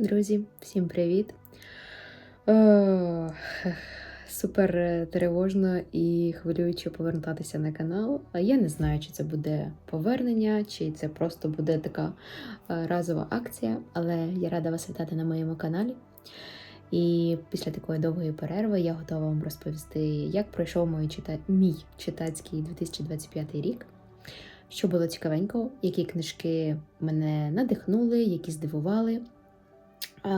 Друзі, всім привіт! Е, Супер тривожно і хвилююче повертатися на канал. Я не знаю, чи це буде повернення, чи це просто буде така е, разова акція, але я рада вас вітати на моєму каналі. І після такої довгої перерви я готова вам розповісти, як пройшов мій, чита... мій читацький 2025 рік. Що було цікавенько, які книжки мене надихнули, які здивували.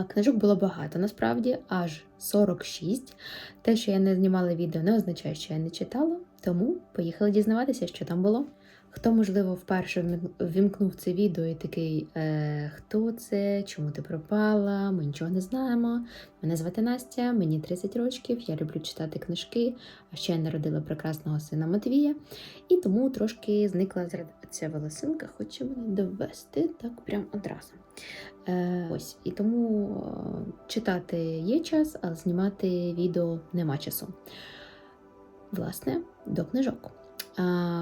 Книжок було багато, насправді, аж 46. Те, що я не знімала відео, не означає, що я не читала, тому поїхали дізнаватися, що там було. Хто, можливо, вперше ввімкнув це відео і такий, е, хто це, чому ти пропала, ми нічого не знаємо. Мене звати Настя, мені 30 років, я люблю читати книжки, а ще я народила прекрасного сина Матвія, і тому трошки зникла ця волосинка, хоче мене довести так прям одразу. Е, ось і тому е, читати є час, а знімати відео нема часу. Власне, до книжок.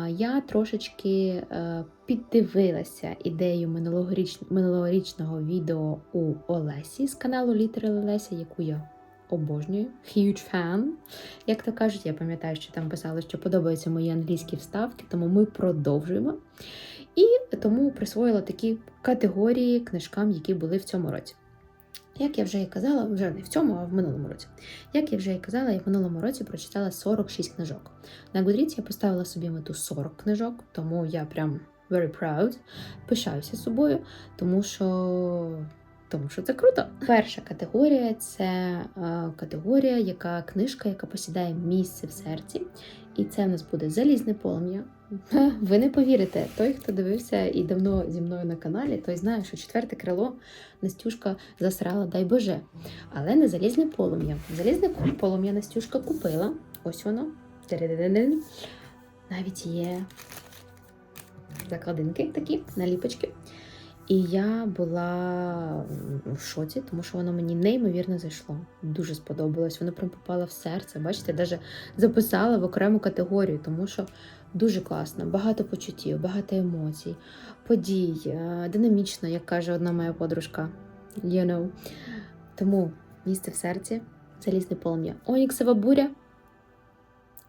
Я трошечки е, піддивилася ідею минулогоріч... минулорічного відео у Олесі з каналу Literal Олеся, яку я обожнюю. Huge fan. Як то кажуть, я пам'ятаю, що там писали, що подобаються мої англійські вставки, тому ми продовжуємо. І тому присвоїла такі категорії книжкам, які були в цьому році. Як я вже і казала, вже не в цьому, а в минулому році. Як я вже і казала, я в минулому році прочитала 46 книжок. На Goodreads я поставила собі мету 40 книжок, тому я прям very proud, пишаюся собою, тому що. Тому що це круто. Перша категорія це е, категорія, яка книжка, яка посідає місце в серці. І це в нас буде залізне полум'я. Ви не повірите, той, хто дивився і давно зі мною на каналі, той знає, що четверте крило Настюшка засрала, дай Боже. Але не залізне полум'я. Залізне полум'я Настюшка купила. Ось воно. Навіть є закладинки такі, наліпочки. І я була в шоці, тому що воно мені неймовірно зайшло. Дуже сподобалось. Воно прям попало в серце. Бачите, навіть записала в окрему категорію, тому що дуже класно, багато почуттів, багато емоцій, подій, е, динамічно, як каже одна моя подружка. You know. Тому місце в серці, залізне полум'я. Оніксова буря.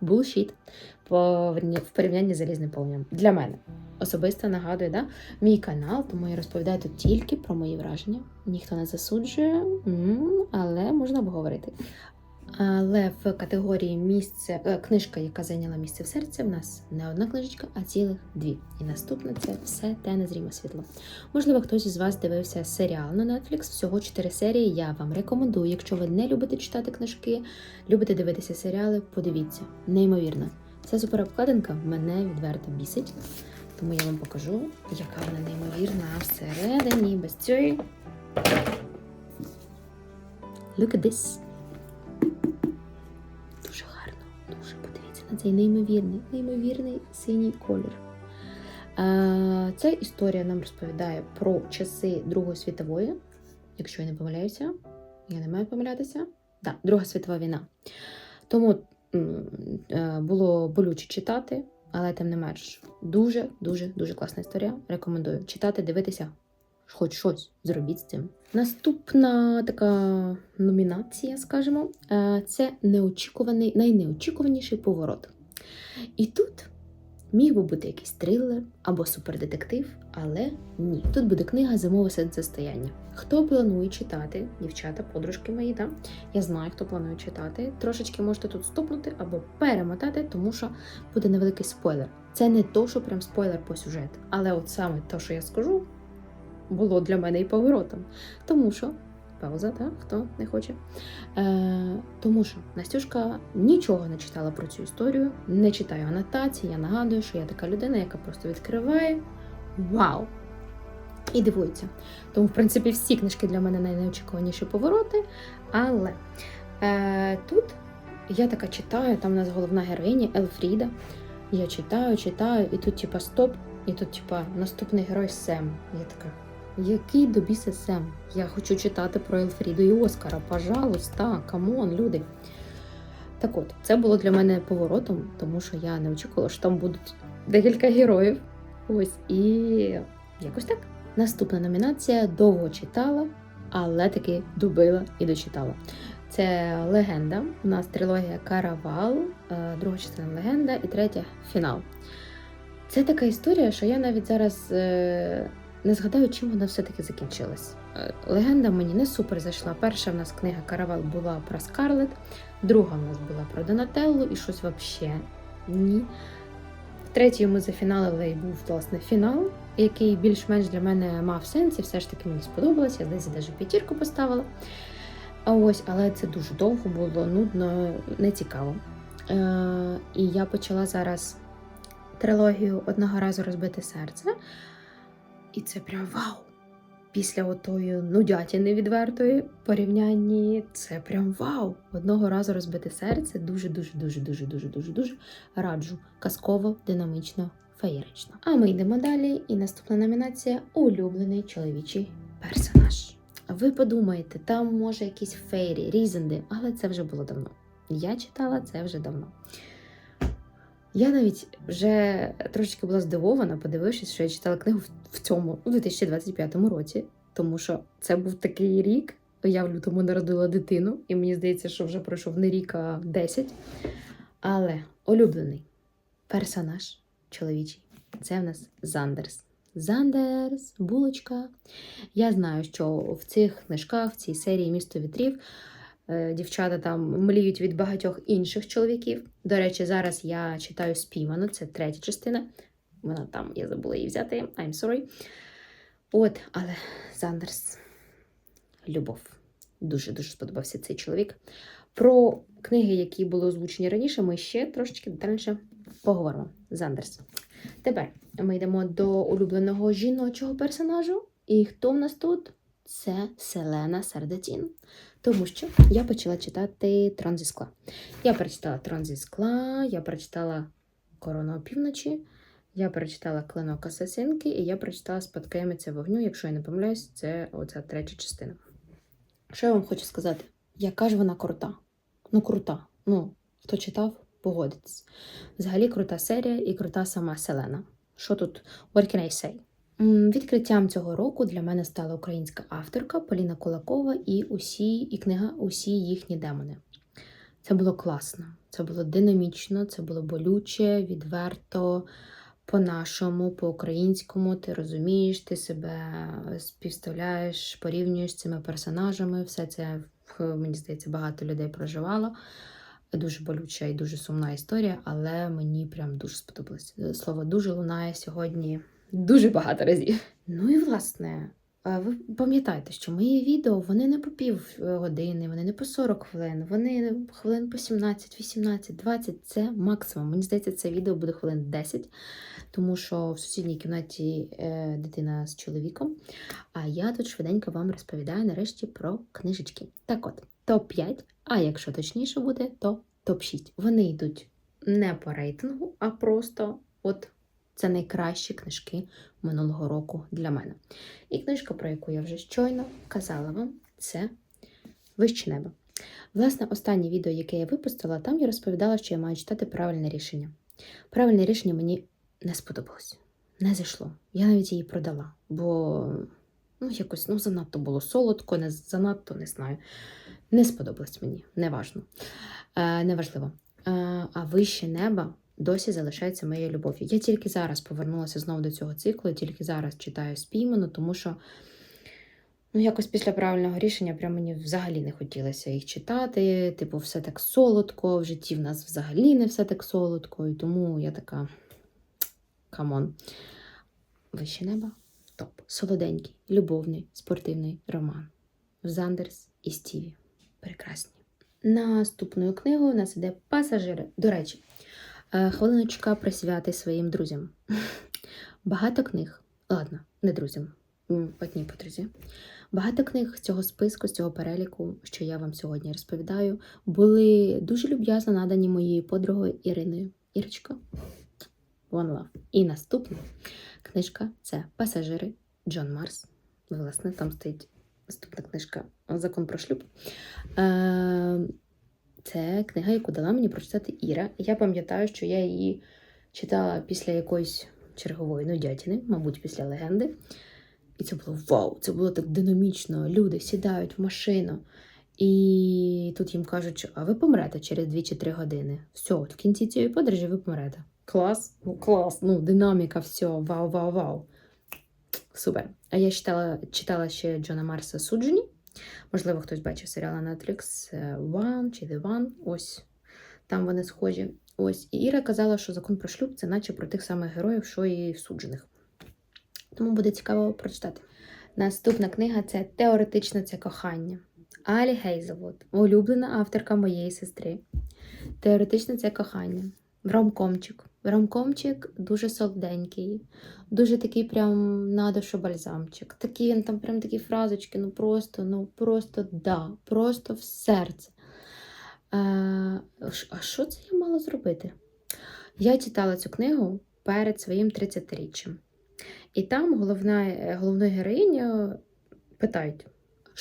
Булшіт в порівнянні з залізним полум'ям. Для мене. Особисто нагадую, да? мій канал, тому я розповідаю тут тільки про мої враження. Ніхто не засуджує, але можна обговорити. Але в категорії місце е, книжка, яка зайняла місце в серці, в нас не одна книжечка, а цілих дві. І наступна це все те незріме світло. Можливо, хтось із вас дивився серіал на Netflix, всього 4 серії. Я вам рекомендую. Якщо ви не любите читати книжки, любите дивитися серіали, подивіться. Неймовірно. Ця суперобкладинка мене відверто бісить. Тому я вам покажу, яка вона неймовірна всередині без цієї. Look at this. Дуже гарно, дуже подивіться на цей неймовірний, неймовірний синій колір. Ця історія нам розповідає про часи Другої світової, якщо я не помиляюся, я не маю помилятися. Так, Друга світова війна. Тому було болюче читати, але тим не менш, дуже, дуже, дуже класна історія. Рекомендую читати, дивитися, хоч щось зробіть з цим. Наступна така номінація, скажімо, е, це неочікуваний, найнеочікуваніший поворот. І тут міг би бути якийсь трилер або супердетектив, але ні. Тут буде книга Зимове сонцестояння. Хто планує читати, дівчата, подружки мої, да? я знаю, хто планує читати. Трошечки можете тут стопнути або перемотати, тому що буде невеликий спойлер. Це не то, що прям спойлер по сюжету, але от саме те, що я скажу, було для мене і поворотом. Тому що. Пауза, так? Хто не хоче. Е, тому що Настюшка нічого не читала про цю історію, не читаю анотації. Я нагадую, що я така людина, яка просто відкриває вау! І дивується. Тому, в принципі, всі книжки для мене найнеочікуваніші повороти. Але е, тут я така читаю, там у нас головна героїня Елфріда. Я читаю, читаю, і тут, типа, стоп, і тут, типа, наступний герой Сем. Я така. Який до Сем? Я хочу читати про Елфріду і Оскара. Пожалуйста, камон, люди. Так от, це було для мене поворотом, тому що я не очікувала, що там будуть декілька героїв. Ось і якось так. Наступна номінація довго читала, але таки добила і дочитала. Це легенда. У нас трилогія Каравал, е, друга частина легенда і третя фінал. Це така історія, що я навіть зараз е, не згадаю, чим вона все-таки закінчилась. Е, Легенда мені не супер зайшла. Перша в нас книга Каравал була про Скарлет, друга в нас була про Донателлу і щось взагалі ні. Третьою ми зафіналили і був власне фінал, який більш-менш для мене мав сенс, і все ж таки мені сподобалося. Я десь навіть п'ятірку поставила. А ось, але це дуже довго було, нудно, нецікаво. Е, і я почала зараз трилогію одного разу розбите серце. І це прям вау! Після отої нудятини відвертої порівнянні це прям вау! Одного разу розбите серце дуже, дуже, дуже, дуже, дуже, дуже, раджу. Казково, динамічно, феєрично. А ми йдемо далі. І наступна номінація улюблений чоловічий персонаж. Ви подумаєте, там може якісь фейрі, різенди, але це вже було давно. Я читала це вже давно. Я навіть вже трошечки була здивована, подивившись, що я читала книгу в- цьому, у 2025 році, тому що це був такий рік. Я в лютому народила дитину, і мені здається, що вже пройшов не рік, а 10. Але улюблений персонаж чоловічий це в нас Зандерс. Зандерс, булочка. Я знаю, що в цих книжках, в цій серії Місто вітрів дівчата там мліють від багатьох інших чоловіків. До речі, зараз я читаю спійману, це третя частина. Вона там, я забула її взяти. I'm sorry. От, але Зандерс. Любов. Дуже-дуже сподобався цей чоловік. Про книги, які були озвучені раніше, ми ще трошечки детальніше поговоримо. Зандерс. Тепер ми йдемо до улюбленого жіночого персонажу. І хто в нас тут? Це Селена Сардатін. Тому що я почала читати Трон зі скла. Я прочитала Трон зі скла, я прочитала Корону опівночі, я прочитала Клинок Асасинки і я прочитала Спадкоємиця вогню. Якщо я не помиляюсь, це оця третя частина. Що я вам хочу сказати? Яка ж вона крута? Ну, крута. Ну, хто читав, погодиться. Взагалі крута серія і крута сама Селена. Що тут? What can I say? Відкриттям цього року для мене стала українська авторка Поліна Кулакова і усі, і книга Усі їхні демони. Це було класно, це було динамічно, це було болюче, відверто, по-нашому, по-українському. Ти розумієш, ти себе співставляєш, порівнюєш з цими персонажами. Все це, мені здається, багато людей проживало. Дуже болюча і дуже сумна історія, але мені прям дуже сподобалось. Слово дуже лунає сьогодні дуже багато разів. Ну і власне, ви пам'ятаєте, що мої відео вони не по пів е, години, вони не по 40 хвилин, вони хвилин по 17, 18, 20 це максимум. Мені здається, це відео буде хвилин 10, тому що в сусідній кімнаті е, дитина з чоловіком. А я тут швиденько вам розповідаю нарешті про книжечки. Так от, топ-5, а якщо точніше буде, то топ-6. Вони йдуть не по рейтингу, а просто от це найкращі книжки минулого року для мене. І книжка, про яку я вже щойно казала вам, це Вище небо. Власне, останнє відео, яке я випустила, там я розповідала, що я маю читати правильне рішення. Правильне рішення мені не сподобалось, не зайшло. Я навіть її продала, бо ну, якось ну, занадто було солодко, не занадто не знаю. Не сподобалось мені, неважно. Е, неважливо. Е, а вище неба досі залишається моєю любов'ю. Я тільки зараз повернулася знову до цього циклу, тільки зараз читаю спійману, тому що ну, якось після правильного рішення прям мені взагалі не хотілося їх читати. Типу, все так солодко, в житті в нас взагалі не все так солодко, і тому я така камон. Вище неба топ. Солоденький, любовний, спортивний роман. Зандерс і Стіві. Прекрасні. Наступною книгою у нас іде пасажири. До речі, хвилиночка присвяти своїм друзям. Багато книг, ладно, не друзям, одній подрузі. Багато книг з цього списку, з цього переліку, що я вам сьогодні розповідаю, були дуже люб'язно надані моєю подругою Іриною. Ірочка, One Love. І наступна книжка це Пасажири Джон Марс. Власне, там стоїть наступна книжка Закон про шлюб. Це книга, яку дала мені прочитати Іра. Я пам'ятаю, що я її читала після якоїсь чергової нудятини, мабуть, після легенди. І це було вау! Це було так динамічно. Люди сідають в машину. І тут їм кажуть, що а ви помрете через 2 чи 3 години. Все, от в кінці цієї подорожі ви помрете. Клас, ну клас, ну динаміка, все, вау, вау, вау. Супер. А я читала, читала ще Джона Марса Суджені. Можливо, хтось бачив серіал на Netflix е, One чи The One. Ось там вони схожі. Ось. І Іра казала, що закон про шлюб це наче про тих самих героїв, що і суджених. Тому буде цікаво прочитати. Наступна книга це Теоретично це кохання. Алі Гейзелвуд, улюблена авторка моєї сестри. Теоретично це кохання. Ромкомчик. Ромкомчик дуже солоденький, дуже такий прям на душу бальзамчик. Такий він там прям такі фразочки, ну просто, ну просто да, просто в серце. Е, а що це я мала зробити? Я читала цю книгу перед своїм 30-річчям. І там головна, е, головну героїню питають,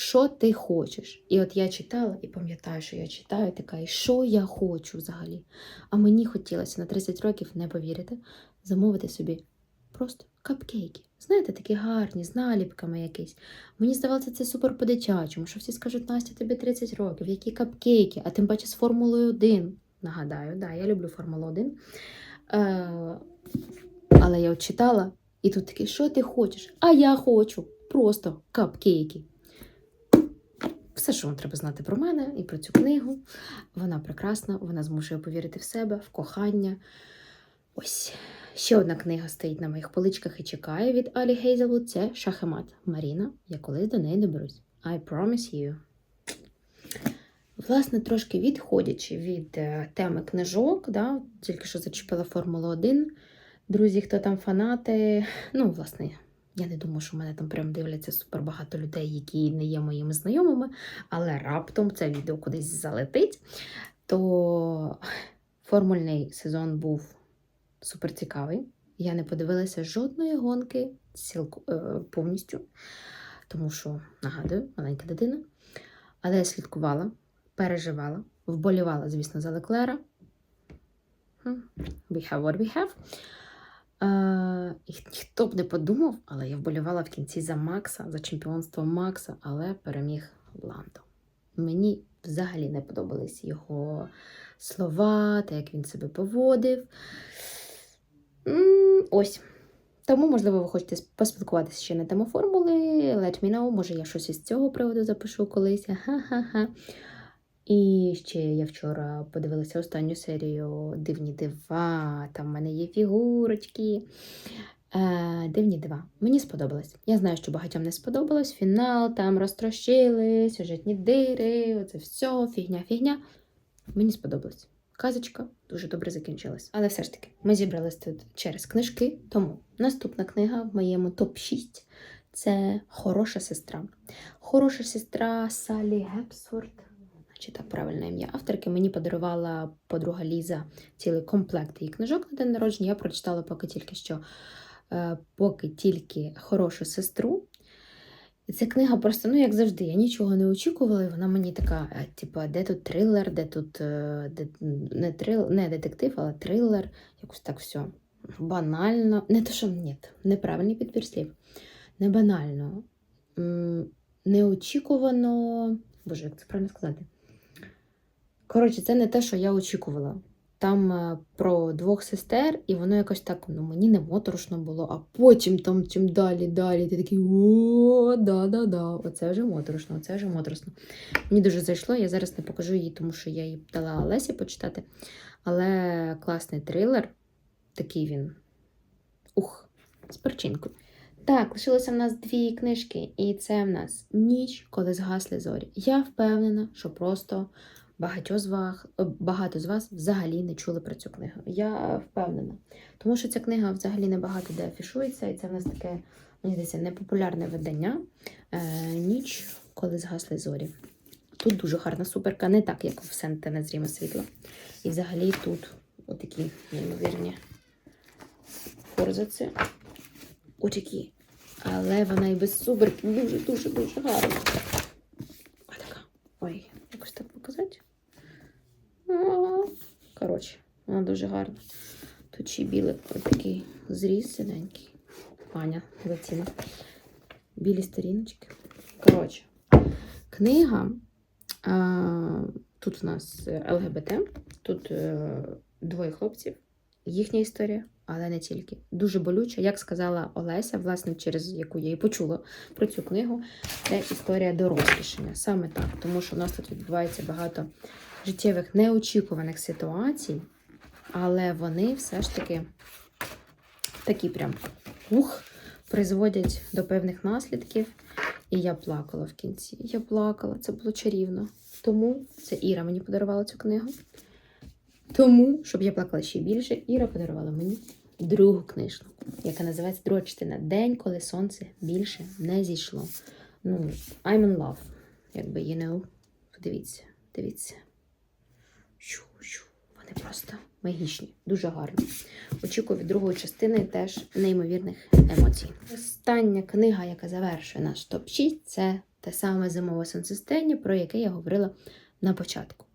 що ти хочеш? І от я читала і пам'ятаю, що я читаю така, і що я хочу взагалі. А мені хотілося на 30 років, не повірите, замовити собі просто капкейки. Знаєте, такі гарні, з наліпками якісь. Мені здавалося, це супер по-дитячому, що всі скажуть, Настя, тобі 30 років, які капкейки, а тим паче з Формулою 1. Нагадаю, да, я люблю Формулу 1. Е, але я от читала, і тут таке, що ти хочеш? А я хочу просто капкейки. Все, що вам треба знати про мене і про цю книгу. Вона прекрасна, вона змушує повірити в себе, в кохання. Ось ще одна книга стоїть на моїх поличках і чекає від Алі Гейзелвуд. Це Шахемат Маріна. Я колись до неї доберусь. I promise you. Власне, трошки відходячи від е, теми книжок, да, тільки що зачепила Формулу 1. Друзі, хто там фанати, ну, власне, я не думаю, що мене там прям дивляться супер багато людей, які не є моїми знайомими, але раптом це відео кудись залетить. То формульний сезон був супер цікавий. Я не подивилася жодної гонки цілку, е, повністю, тому що, нагадую, маленька дитина. Але я слідкувала, переживала, вболівала, звісно, за Леклера. We have what we have. Е, і ніхто б не подумав, але я вболівала в кінці за Макса, за чемпіонство Макса, але переміг Ландо. Мені взагалі не подобались його слова, те, як він себе поводив. Ось. Тому, можливо, ви хочете поспілкуватися ще на тему формули. Let me know, може я щось із цього приводу запишу колись. Ха-ха-ха. І ще я вчора подивилася останню серію Дивні дива. Там в мене є фігурочки. Е, Дивні дива. Мені сподобалось. Я знаю, що багатьом не сподобалось. Фінал там розтрощили, сюжетні дири, оце все, фігня-фігня. Мені сподобалось. Казочка дуже добре закінчилась. Але все ж таки, ми зібрались тут через книжки. Тому наступна книга в моєму топ-6 це Хороша сестра. Хороша сестра Салі Гепсворт чи так правильне ім'я авторки, мені подарувала подруга Ліза цілий комплект її книжок на день народження. Я прочитала поки тільки що, е, поки тільки хорошу сестру. Ця книга просто, ну, як завжди, я нічого не очікувала, і вона мені така, е, типу, де тут трилер, де тут е, де, не, трил, не детектив, але трилер, якось так все. Банально. Не то, що ні, неправильний підбір слів. Не банально. Неочікувано. Боже, як це правильно сказати? Коротше, це не те, що я очікувала. Там е, про двох сестер, і воно якось так ну, мені не моторошно було, а потім там чим далі, далі, ти такий о, да-да-да, оце вже моторошно, оце вже моторошно. Мені дуже зайшло, я зараз не покажу її, тому що я її дала Лесі почитати. Але класний трилер, такий він. Ух, з перчинкою. Так, лишилося в нас дві книжки, і це в нас ніч, коли згасли зорі. Я впевнена, що просто багато з вас, багато з вас взагалі не чули про цю книгу. Я впевнена. Тому що ця книга взагалі не багато де афішується, і це в нас таке, мені здається, непопулярне видання. Е, ніч, коли згасли зорі. Тут дуже гарна суперка, не так, як в Сенте незріме світло. І взагалі тут отакі неймовірні форзаци. Отакі. Але вона і без суберки дуже-дуже-дуже гарна. Ой, якось так показати. А, Коротше, вона дуже гарна. Тут ще білий такий зріз синенький. Аня, заціна. білі сторіночки. Коротше, книга. А, тут в нас ЛГБТ, тут е, двоє хлопців, їхня історія, але не тільки. Дуже болюча, як сказала Олеся, власне, через яку я і почула про цю книгу, це історія дорослішання. Саме так, тому що в нас тут відбувається багато життєвих неочікуваних ситуацій, але вони все ж таки такі прям ух, призводять до певних наслідків. І я плакала в кінці. Я плакала, це було чарівно. Тому це Іра мені подарувала цю книгу. Тому, щоб я плакала ще більше, Іра подарувала мені другу книжку, яка називається друга частина День, коли сонце більше не зійшло. Ну, I'm in love. Якби, you know. Подивіться, дивіться. Вони просто магічні, дуже гарні. Очікую від другої частини теж неймовірних емоцій. Остання книга, яка завершує наш топ-6, це те саме зимове сонцестояння, про яке я говорила на початку.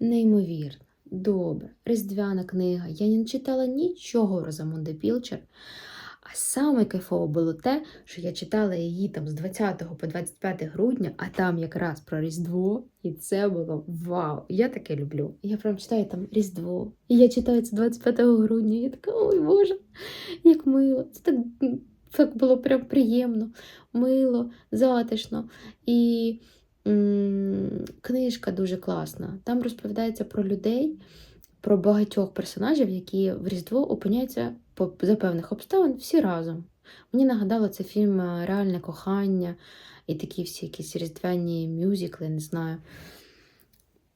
Неймовірно, добре, різдвяна книга. Я не читала нічого Розамунди Пілчер. А саме кайфово було те, що я читала її там з 20 по 25 грудня, а там якраз про Різдво, і це було вау! Я таке люблю. Я прям читаю там Різдво. І я читаю це 25 грудня. І я така, ой Боже, як мило. Це так, так було прям приємно, мило, затишно. І м- книжка дуже класна. Там розповідається про людей, про багатьох персонажів, які в Різдво опиняються за певних обставин всі разом. Мені нагадало це фільм е, Реальне кохання і такі всі якісь різдвяні мюзикли, не знаю.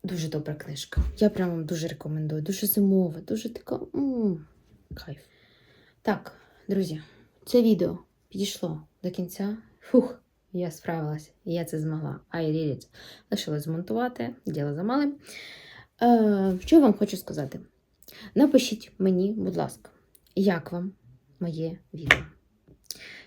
Дуже добра книжка. Я прямо вам дуже рекомендую. Дуже зимова, дуже така кайф. Так, друзі, це відео підійшло до кінця. Фух, я справилась, я це змогла. I did it. Лишилось змонтувати, діло за малим. Е, що я вам хочу сказати? Напишіть мені, будь ласка, як вам моє відео?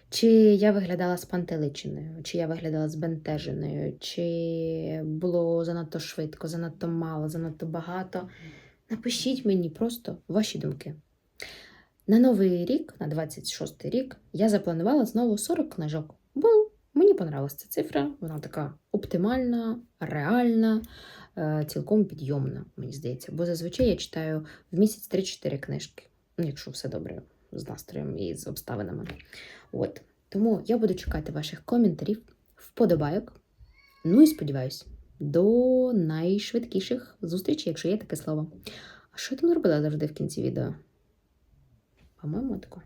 Чи я виглядала спантеличеною, чи я виглядала збентеженою, чи було занадто швидко, занадто мало, занадто багато. Напишіть мені просто ваші думки. На новий рік, на 26 рік, я запланувала знову 40 книжок. Бо мені понравилася ця цифра, вона така оптимальна, реальна, е, цілком підйомна, мені здається. Бо зазвичай я читаю в місяць 3-4 книжки, якщо все добре з настроєм і з обставинами. От. Тому я буду чекати ваших коментарів, вподобайок. Ну і сподіваюсь, до найшвидкіших зустрічей, якщо є таке слово. А що я там зробила завжди в кінці відео? По-моєму, тако.